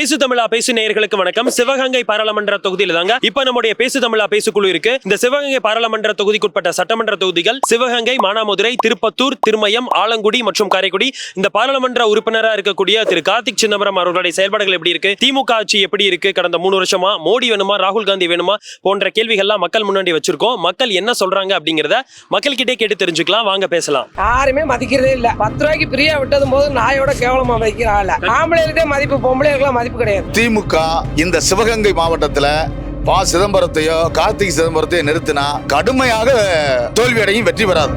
பேசு தமிழா பேசு நேயர்களுக்கு வணக்கம். சிவகங்கை பாராளுமன்ற தொகுதியில் தாங்க. இப்ப நம்முடைய பேசு தமிழா பேசு குழு இருக்கு. இந்த சிவகங்கை பாராளுமன்ற தொகுதிக்குட்பட்ட சட்டமன்ற தொகுதிகள் சிவகங்கை மானாமதுரை திருப்பத்தூர் திருமயம் ஆலங்குடி மற்றும் காரைக்குடி. இந்த பாராளுமன்ற உறுப்பினரா இருக்கக்கூடிய திரு கார்த்திக் சிதம்பரம் அவர்களுடைய செயல்பாடுகள் எப்படி இருக்கு? திமுக ஆட்சி எப்படி இருக்கு? கடந்த மூணு வருஷமா மோடி வேணுமா ராகுல் காந்தி வேணுமா போன்ற கேள்விகள்லாம் மக்கள் முன்னாடி வச்சிருக்கோம். மக்கள் என்ன சொல்றாங்க அப்படிங்கறத மக்கள்கிட்டே கேட்டு தெரிஞ்சுக்கலாம். வாங்க பேசலாம். யாருமே மதிக்கிறதே இல்ல. பத்து ரூபாய்க்கு பிரியா விட்டதும் போது நாயோட கேவலமா வைக்கிற ஆள ஆம்பளைகளுக்கே மதிப்பு பொம்பளை மதிப்பு கிடையாது. திமுக இந்த சிவகங்கை மாவட்டத்துல ப சிதம்பரத்தையோ கார்த்திக் சிதம்பரத்தையோ நிறுத்தினா கடுமையாக தோல்வியடையும் வெற்றி பெறாது.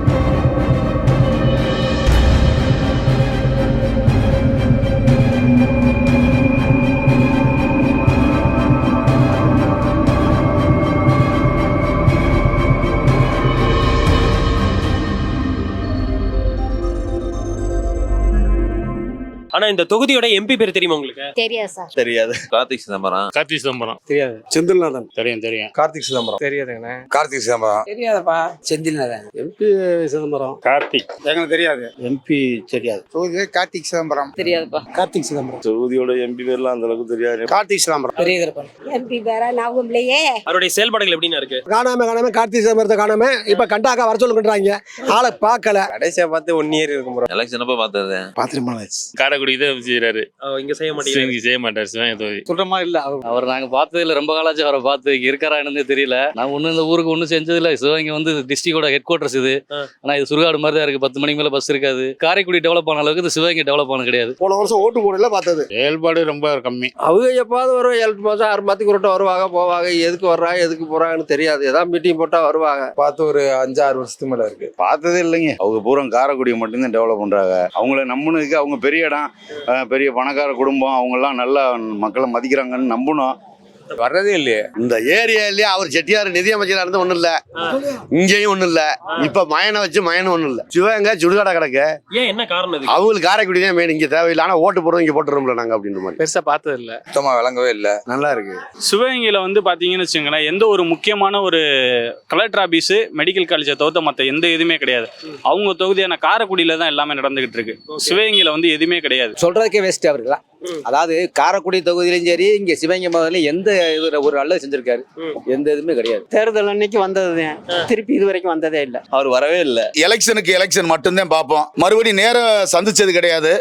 ஆனா இந்த தொகுதியோட எம்பி பேர் தெரியுமா உங்களுக்கு? தெரியாது சார். தெரியாது. கார்த்திக் சிதம்பரம். கார்த்தி சிதம்பரம். தெரியாது. செந்தில்நாதன். தெரியும் தெரியும். கார்த்திக் சிதம்பரம். தெரியாதுங்கண்ணே. கார்த்திக் சிதம்பரம். தெரியாதப்பா. செந்தில்நாதன். எம்பி சிதம்பரம். கார்த்திக். எங்களுக்கு தெரியாது. எம்பி தெரியாது. தொகுதி கார்த்திக் சிதம்பரம். தெரியாதுப்பா. கார்த்திக் சிதம்பரம். தொகுதியோட எம்பி பேர்லாம் அந்த அளவுக்கு தெரியாது. கார்த்திக் சிதம்பரம். தெரியுதுப்பா. எம்பி வேற நவம்பர்லயே அவருடைய செயல்பாடுகள் எப்படின்னா இருக்கு? காணாம காணாம கார்த்திக் சிதம்பரத்தை காணாம இப்ப கண்டாக்கா வர சொல்லுங்கன்றாங்க. ஆளை பார்க்கல. கடைசியா பார்த்து ஒன் இயர் இருக்கும் ப்ரோ எலெக்ஷன் அப்ப பார்த்தது. பாத்திரமாச்சு காரைக்குடி இதை செய்யறாரு இங்க செய்ய மாட்டேங்கிறாரு. இங்க செய்ய மாட்டார் சிவகங்கை தொகுதி சொல்ற மாதிரி இல்ல அவர் நாங்க பார்த்தது இல்ல ரொம்ப காலாச்சு அவரை பார்த்து இருக்காரா என்னன்னு தெரியல. நான் ஒண்ணு இந்த ஊருக்கு ஒண்ணும் செஞ்சது இல்ல சிவகங்கை வந்து டிஸ்ட்ரிக்டோட ஹெட் குவார்டர்ஸ் இது. ஆனா இது சுடுகாடு மாதிரி தான் இருக்கு. பத்து மணிக்கு மேல பஸ் இருக்காது. காரைக்குடி டெவலப் ஆன அளவுக்கு இந்த சிவகங்கை டெவலப் ஆன கிடையாது. போன வருஷம் ஓட்டு போடல பார்த்தது. செயல்பாடு ரொம்ப கம்மி. அவங்க எப்பாவது வருவாங்க? ஏழு மாசம் ஆறு மாதத்துக்கு ஒரு வருவாங்க போவாங்க. எதுக்கு வர்றாங்க எதுக்கு போறாங்கன்னு தெரியாது. ஏதாவது மீட்டிங் போட்டா வருவாங்க. பார்த்து ஒரு அஞ்சு ஆறு வருஷத்துக்கு மேல இருக்கு. பார்த்ததே இல்லைங்க. அவங்க பூரா காரைக்குடியை மட்டும்தான் டெவலப் பண்றாங்க. அவங்கள நம்பினதுக்கு அவங்க பெரிய இடம். பெரிய பணக்கார குடும்பம் அவங்கெல்லாம் நல்லா மக்களை மதிக்கிறாங்கன்னு நம்பணும். வர்றதே இல்லையே. இந்த ஏரியாலயே அவர் செட்டியார் நிதியமைச்சரா இருந்து ஒண்ணும் இல்ல. இங்கேயும் ஒண்ணும் இல்ல. இப்ப மயனை வச்சு மயனும் ஒண்ணும் இல்ல. சிவகங்கை சுடுகாடா கிடக்கு. ஏன் என்ன காரணம் அவங்களுக்கு காரைக்குடி தான் மெயின் இங்க தேவையில்லை. ஆனா ஓட்டு போடுறோம் இங்க போட்டுறோம்ல நாங்க அப்படின்ற மாதிரி. பெருசா பார்த்தது இல்ல. சுத்தமா விளங்கவே இல்ல. நல்லா இருக்கு. சிவகங்கையில வந்து பாத்தீங்கன்னு வச்சுங்களேன் எந்த ஒரு முக்கியமான ஒரு கலெக்டர் ஆபீஸ் மெடிக்கல் காலேஜை தவிர்த்த மத்த எந்த எதுவுமே கிடையாது. அவங்க தொகுதியான காரைக்குடியில தான் எல்லாமே நடந்துகிட்டு இருக்கு. சிவகங்கையில வந்து எதுவுமே கிடையாது. சொல்றதுக்கே வேஸ்ட் அவருங்களா அதாவது காரைக்குடி தொகுதியிலும் சரி இங்க சிவகங்கை மாவட்டத்திலும் எந்த இது ஒரு நல்லது செஞ்சிருக்காரு. எந்த இதுவுமே கிடையாது. தேர்தல் அன்னைக்கு வந்ததுதான். திருப்பி இது வரைக்கும் வந்ததே இல்ல. அவர் வரவே இல்லை. எலெக்ஷனுக்கு எலெக்ஷன் மட்டும்தான் பார்ப்போம். மறுபடி நேர சந்திச்சது கிடையாது.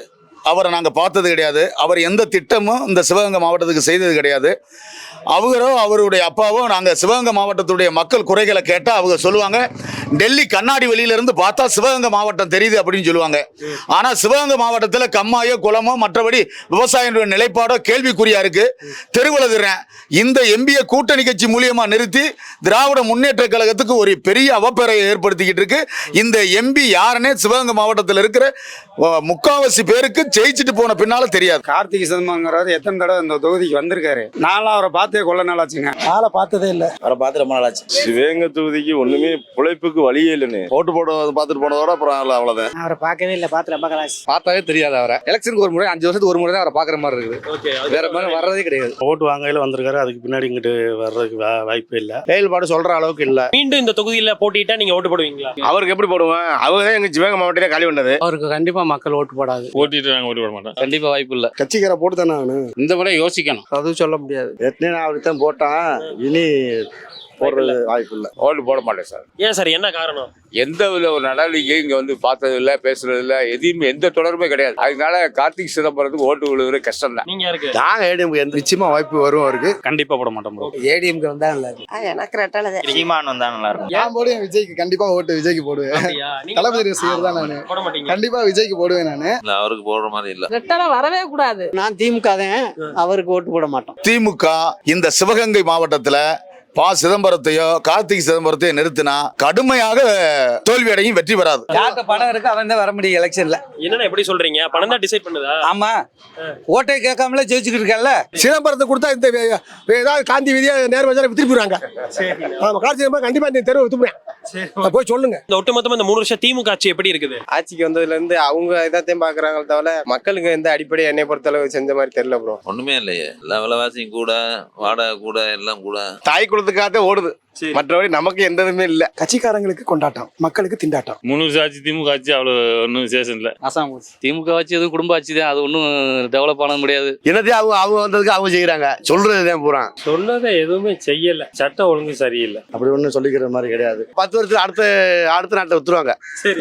அவரை நாங்கள் பார்த்தது கிடையாது. அவர் எந்த திட்டமும் இந்த சிவகங்கை மாவட்டத்துக்கு செய்தது கிடையாது. அவரோ அவருடைய அப்பாவோ நாங்கள் சிவகங்கை மாவட்டத்துடைய மக்கள் குறைகளை கேட்டால் அவங்க சொல்லுவாங்க டெல்லி கண்ணாடி வெளியிலேருந்து பார்த்தா சிவகங்கை மாவட்டம் தெரியுது அப்படின்னு சொல்லுவாங்க. ஆனால் சிவகங்கை மாவட்டத்தில் கம்மாயோ குளமோ மற்றபடி விவசாயிகளுடைய நிலைப்பாடோ கேள்விக்குறியா இருக்கு. தெருவுலதுறேன் இந்த எம்பியை கூட்டணி கட்சி மூலியமாக நிறுத்தி திராவிட முன்னேற்ற கழகத்துக்கு ஒரு பெரிய அவப்பெறையை ஏற்படுத்திக்கிட்டு இருக்கு. இந்த எம்பி யாருன்னே சிவகங்கை மாவட்டத்தில் இருக்கிற முக்காவாசி பேருக்கு ஜெயிச்சுட்டு போன பின்னால தெரியாது. கார்த்திக் சிதம்பரங்கிறவர் எத்தனை தடவை இந்த தொகுதிக்கு வந்திருக்காரு? நான்லாம் அவரை பார்த்து கொள்ள நாளாச்சுங்க. ஆளை பார்த்ததே இல்ல. அவரை பார்த்து ரொம்ப நாளாச்சு. சிவகங்கை தொகுதிக்கு ஒண்ணுமே பிழைப்புக்கு வழியே இல்லைன்னு ஓட்டு போட பார்த்துட்டு போனதோட அப்புறம் அவ்வளவுதான். அவரை பார்க்கவே இல்ல பாத்து ரொம்ப கலாச்சு பார்த்தாவே தெரியாது அவரை. எலெக்ஷனுக்கு ஒரு முறை அஞ்சு வருஷத்துக்கு ஒரு முறை தான் அவரை பாக்குற மாதிரி இருக்குது. ஓகே வேற மாதிரி வர்றதே கிடையாது. ஓட்டு வாங்கையில வந்திருக்காரு அதுக்கு பின்னாடி இங்கிட்டு வர்றதுக்கு வாய்ப்பு இல்ல. செயல்பாடு சொல்ற அளவுக்கு இல்ல. மீண்டும் இந்த தொகுதியில போட்டிட்டா நீங்க ஓட்டு போடுவீங்களா? அவருக்கு எப்படி போடுவேன்? அவங்க தான் எங்க சிவகங்கை மாவட்டத்திலே காலி பண்ணது. அவருக்கு கண்டிப்பா மக்கள் ஓட்டு போடாது. ஓட்டிட்டு நாங்க ஓட்டு போட மாட்டோம். கண்டிப்பா வாய்ப்பு இல்ல. கட்சிக்கார போட்டு தானே ஆகணும். இந்த முறை யோசிக்கணும். அதுவும் சொல்ல முடியாது. எத்தனை தான் போட்டான். இனி போடுறது வாய்ப்பு இல்ல ஓட்டு போட மாட்டேன் சார். ஏன் சார் என்ன காரணம்? எந்த வித ஒரு நடவடிக்கையும் இங்க வந்து பார்த்தது இல்ல பேசுறது இல்ல எதையுமே எந்த தொடர்புமே கிடையாது. அதனால கார்த்திக் சிதம்பரத்துக்கு ஓட்டு விழுவுறது கஷ்டம் தான். நீங்க யாருக்கு? நாங்க ஏடிஎம் நிச்சயமா வாய்ப்பு வரும் அவருக்கு. கண்டிப்பா போட மாட்டோம். ஏடிஎம்க்கு வந்தா நல்லா இருக்கு எனக்கு ரெட்டாலது சீமான் வந்தா நல்லா இருக்கும். நான் போடுவேன் விஜய்க்கு. கண்டிப்பா ஓட்டு விஜய்க்கு போடுவேன். தளபதி ரசிகர் தான் நானு. போட மாட்டீங்க. கண்டிப்பா விஜய்க்கு போடுவேன் நானு. இல்ல அவருக்கு போடுற மாதிரி இல்ல. ரெட்டால வரவே கூடாது. நான் திமுக தான் அவருக்கு ஓட்டு போட மாட்டோம். திமுக இந்த சிவகங்கை மாவட்டத்துல ப சிதம்பரத்தையோ கார்த்திக் சிதம்பரத்தையோ நிறுத்தினா கடுமையாக தோல்வியடையும் வெற்றி பெறாது. யார்கிட்ட பணம் இருக்கு அவன் தான் வர முடியும் எலெக்ஷன்ல. என்னன்னா எப்படி சொல்றீங்க? பணம் தான் டிசைட் பண்ணுதா? ஆமா. ஓட்டை கேட்காமலே ஜெயிச்சுக்கிட்டு இருக்கல சிதம்பரத்தை கொடுத்தா இந்த ஏதாவது காந்தி விதியா நேரம் வச்சா திருப்பிடுவாங்க ஆமா கார்த்திக் கண்டிப்பா இந்த தெருவை வித்துப்பேன் போய் சொல்லுங்க. இந்த ஒட்டுமொத்தமா இந்த மூணு வருஷம் திமுக ஆட்சி எப்படி இருக்குது? ஆட்சிக்கு வந்ததுல இருந்து அவங்க இதாத்தையும் பாக்குறாங்க தவிர மக்களுக்கு எந்த அடிப்படை என்னை பொறுத்த அளவு செஞ்ச மாதிரி தெரியல ப்ரோ ஒண்ணுமே இல்லையே. எல்லா விலைவாசியும் கூட வாடகை கூட எல்லாம் கூட. தாய் ஓடுறதுக்காக ஓடுது. மற்றபடி நமக்கு எந்த இதுவுமே இல்ல. கட்சிக்காரங்களுக்கு கொண்டாட்டம் மக்களுக்கு திண்டாட்டம். முன்னூறு ஆட்சி திமுக ஆட்சி அவ்வளோ ஒன்றும் விசேஷம் இல்லை. அசாம் திமுக ஆட்சி எதுவும் குடும்ப ஆட்சி தான். அது ஒன்றும் டெவலப் பண்ண முடியாது. என்னத்தையும் அவங்க அவங்க வந்ததுக்கு அவங்க செய்யறாங்க சொல்றதுதான் பூரா. சொன்னதை எதுவுமே செய்யல. சட்டம் ஒழுங்கு சரியில்லை. அப்படி ஒன்றும் சொல்லிக்கிற மாதிரி கிடையாது. பத்து வருஷத்துக்கு அடுத்த அடுத்த நாட்டில் வித்துருவாங்க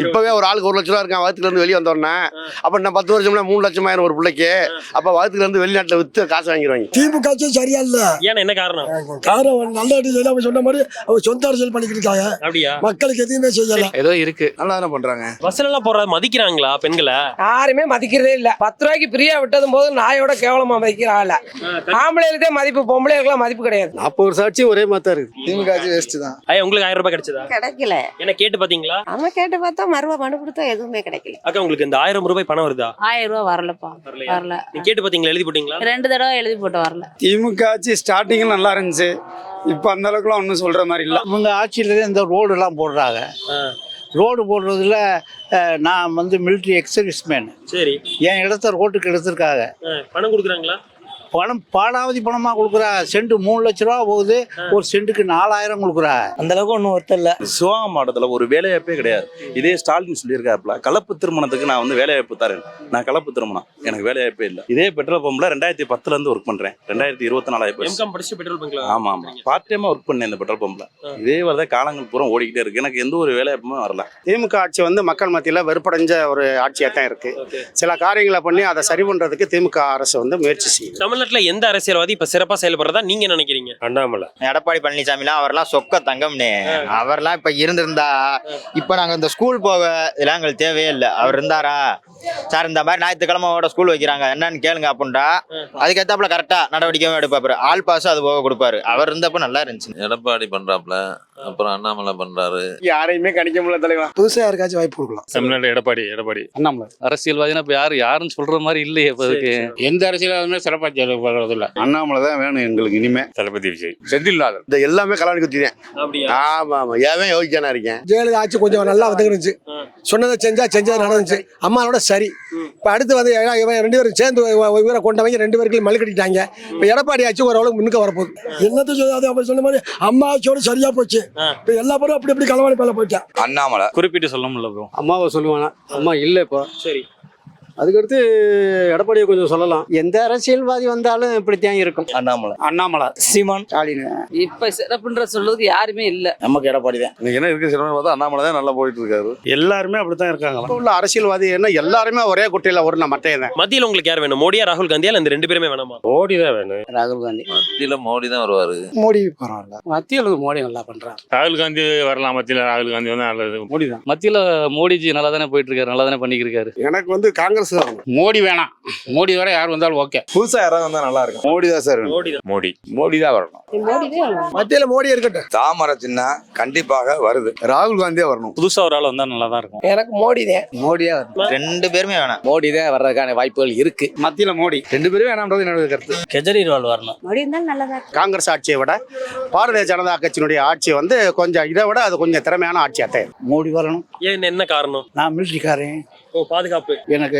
இப்பவே ஒரு ஆளுக்கு ஒரு லட்ச ரூபா இருக்கான் வகுத்துல இருந்து வெளியே வந்தோடனே அப்ப நான் பத்து வருஷம்னா மூணு லட்சம் ஆயிரம் ஒரு பிள்ளைக்கு அப்ப வகுத்துல இருந்து வெளிநாட்டுல வித்து காசு வாங்கிடுவாங்க. திமுக ஆட்சி சரியா இல்ல? ஏன் என்ன காரணம்? காரணம் நல்ல சொன்ன மாதிரி அவங்க சொந்த அரசியல் பண்ணிக்கிட்டு இருக்காங்க. அப்படியா? மக்களுக்கு எதுவுமே செய்யல. ஏதோ இருக்கு. நல்லா தானே பண்றாங்க. பஸ்ல எல்லாம் போற மதிக்கிறாங்களா பெண்களை? யாருமே மதிக்கிறதே இல்ல. பத்து ரூபாய்க்கு பிரியா விட்டதும் போது நாயோட கேவலமா மதிக்கிற ஆள? ஆம்பளைகளுக்கே மதிப்பு பொம்பளைகளுக்குலாம் மதிப்பு கிடையாது. நாற்பது வருஷம் ஆட்சி ஒரே மாதிரி தான் இருக்கு. திமுக ஆட்சி வேஸ்ட் தான். ஐயா உங்களுக்கு ஆயிரம் ரூபாய் கிடைச்சதா? கிடைக்கல. என்ன கேட்டு பாத்தீங்களா? அவன் கேட்டு பார்த்தா மறுவா மனு கொடுத்தா எதுவுமே கிடைக்கல. அக்கா உங்களுக்கு இந்த ஆயிரம் ரூபாய் பணம் வருதா? ஆயிரம் ரூபா வரலப்பா? வரல. நீ கேட்டு பாத்தீங்களா? எழுதி போட்டீங்களா? ரெண்டு தடவை எழுதி போட்டு வரல. திமுக ஆட்சி ஸ்டார்டிங் நல்லா இருந்துச்சு. இப்ப அந்த அளவுக்குலாம் ஒன்றும் சொல்ற மாதிரி இல்ல. இவங்க ஆட்சியில இந்த ரோடு எல்லாம் போடுறாங்க. ரோடு போடுறதுல நான் வந்து மிலிட்ரி எக்ஸர்விஸ் மேன் சரி. என் இடத்த ரோட்டுக்கு எடுத்திருக்காங்க. பணம் கொடுக்குறாங்களா? பணம் பாடாவதி பணமா கொடுக்குறா. சென்ட் மூணு லட்ச ரூபா போகுது. ஒரு சென்ட்டுக்கு நாலாயிரம் கொடுக்குறா. அந்த அளவுக்கு ஒன்றும் ஒருத்தர் இல்ல. சிவகங்கை மாவட்டத்தில் ஒரு வேலைவாய்ப்பே கிடையாது. இதே ஸ்டாலின் சொல்லியிருக்காருல கலப்பு திருமணத்துக்கு நான் வந்து வேலைவாய்ப்பு தரேன். நான் கலப்பு திருமணம். எனக்கு வேலைவாய்ப்பே இல்லை. இதே பெட்ரோல் பம்பில் ரெண்டாயிரத்தி பத்துல இருந்து ஒர்க் பண்றேன். ரெண்டாயிரத்தி இருபத்தி நாலாயிரம் படிச்சு பெட்ரோல் பங்க்ல ஆமா ஆமா. பார்ட் டைமா ஒர்க் பண்ணேன் இந்த பெட்ரோல் பம்ப்ல. இதே வரதான் காலங்கள் பூரா ஓடிக்கிட்டே இருக்கு. எனக்கு எந்த ஒரு வேலைவாய்ப்புமே வரல. திமுக ஆட்சி வந்து மக்கள் மத்தியில வெறுப்படைஞ்ச ஒரு ஆட்சியா தான் இருக்கு சில காரியங்களை பண்ணி அதை சரி பண்றதுக்கு திமுக அரசு வந்து முயற்சி செய்யுது. தமிழ்நாட்டுல எந்த அரசியல்வாதி இப்ப சிறப்பா செயல்படுறதா நீங்க நினைக்கிறீங்க? அண்ணாமலை. எடப்பாடி பழனிசாமிலாம் அவர்லாம் சொக்க தங்கம்னே. அவர்லாம் இப்ப இருந்திருந்தா இப்ப நாங்க இந்த ஸ்கூல் போக இதெல்லாம் எங்களுக்கு தேவையே இல்லை. அவர் இருந்தாரா? சார் இந்த மாதிரி ஞாயிற்றுக்கிழமையோட ஸ்கூல் வைக்கிறாங்க. என்னன்னு கேளுங்க அப்படின்ட்டா அதுக்கேத்தாப்புல கரெக்டா நடவடிக்கையும் எடுப்பாரு. ஆல் பாஸ் அது போக கொடுப்பாரு. அவர் இருந்தப்ப நல்லா இருந்துச்சு. எடப்பாடி பண்றாப்ல அப்புறம் அண்ணாமலை பண்றாரு. யாரையுமே கணிக்க முடியல தலைவா. புதுசா யாருக்காச்சும் வாய்ப்பு கொடுக்கலாம். தமிழ்நாடு எடப்பாடி எடப்பாடி. அண்ணாமலை. அரசியல்வாதினா இப்ப யாரு யாருன்னு சொல்ற மாதிரி இல்லையே இப்ப அதுக்கு. எந்த அரசியலாலுமே சிறப்பாக செயல்படுறது இல்லை அண்ணாமலை தான் வேணும் எங்களுக்கு இனிமே. தளபதி விஜய். செந்தில்நாதன் இந்த எல்லாமே கல்யாணி குத்தினேன் ஆமா ஆமா. ஏன் யோகிக்கானா இருக்கேன்? ஜெயலலிதா ஆட்சி கொஞ்சம் நல்லா வந்துருந்துச்சு சொன்னதை செஞ்சா செஞ்சது நடந்துச்சு. அம்மாவோட சரி. இப்ப அடுத்து வந்து இவன் இவன் ரெண்டு பேரும் சேர்ந்து இவ- இவரை கொண்டவங்க ரெண்டு பேருக்கும் மல்லு கட்டிட்டாங்க இப்ப எடப்பாடி ஆட்சி ஓரளவுக்கு முன்னுக்கு வரப்போகுது. என்னத்தை சொல்லாது அவர் சொன்ன மாதிரி அம்மா ஆட்சியோட சரியா போச்சு. இப்ப எல்லா பேரும் அப்படி அப்படி களவாணி பேல போயிட்டா. அண்ணாமலை. குறிப்பிட்டு சொல்ல முடியல ப்ரோ அம்மாவை சொல்லுவானா? அம்மா இல்ல இப்போ. சரி. அதுக்கடுத்து எடப்பாடியை கொஞ்சம் சொல்லலாம். எந்த அரசியல்வாதி வந்தாலும் இப்படித்தான் இருக்கும். அண்ணாமலை. அண்ணாமலை. சீமான். ஸ்டாலின். இப்ப சிறப்புன்ற சொல்லுவது யாருமே இல்ல. நமக்கு எடப்பாடி தான். இன்னைக்கு என்ன இருக்கு பார்த்தா அண்ணாமலை தான் நல்லா போயிட்டு இருக்காரு எல்லாருமே அப்படித்தான் இருக்காங்க இப்ப உள்ள அரசியல்வாதி என்ன எல்லாருமே ஒரே குட்டையில ஒரு மட்டையை மத்தியில உங்களுக்கு யார் வேணும்? மோடியா ராகுல் காந்தியா இந்த ரெண்டு பேருமே வேணாமா? மோடி தான் வேணும். ராகுல் காந்தி. மத்தியில மோடி தான் வருவாரு. மோடி பரவாயில்ல மத்தியில் மோடி நல்லா பண்றாங்க ராகுல் காந்தி வரலாம் மத்தியில் ராகுல் காந்தி வந்து நல்லது மோடி தான். மத்தியில மோடிஜி நல்லா தானே போயிட்டு இருக்காரு நல்லா தானே பண்ணிக்கிட்டு இருக்காரு எனக்கு வந்து காங்கிரஸ் தான் மோடி வேணாம். மோடி வர யார் வந்தாலும் ஓகே. புதுசா யாராவது வந்தா நல்லா இருக்கும். மோடி தான் சார் வேணும். மோடி தான். மோடி. மோடி தான் வரணும். மத்தியில மோடி இருக்கட்டும். தாமரை சின்னம் கண்டிப்பாக வருது. ராகுல் காந்தியா வரணும். புதுசா ஒரு ஆள் வந்தா நல்லா தான் இருக்கும். எனக்கு மோடி தான். மோடியா ரெண்டு பேருமே வேணாம். மோடி தான் வர்றதுக்கான வாய்ப்புகள் இருக்கு. மத்தியில மோடி. ரெண்டு பேரும் வேணாம்ன்றது என்னோட கருத்து. கெஜ்ரிவால் வரணும். மறுபடியும் இருந்தாலும் நல்லதா காங்கிரஸ் ஆட்சியை விட பாரதிய ஜனதா கட்சியினுடைய ஆட்சி வந்து கொஞ்சம் இதை விட அது கொஞ்சம் திறமையான ஆட்சியாக தான். மோடி வரணும். ஏன் என்ன காரணம்? நான் மிலிட்ரிக்காரன் ஓ பாதுகாப்பு. எனக்கு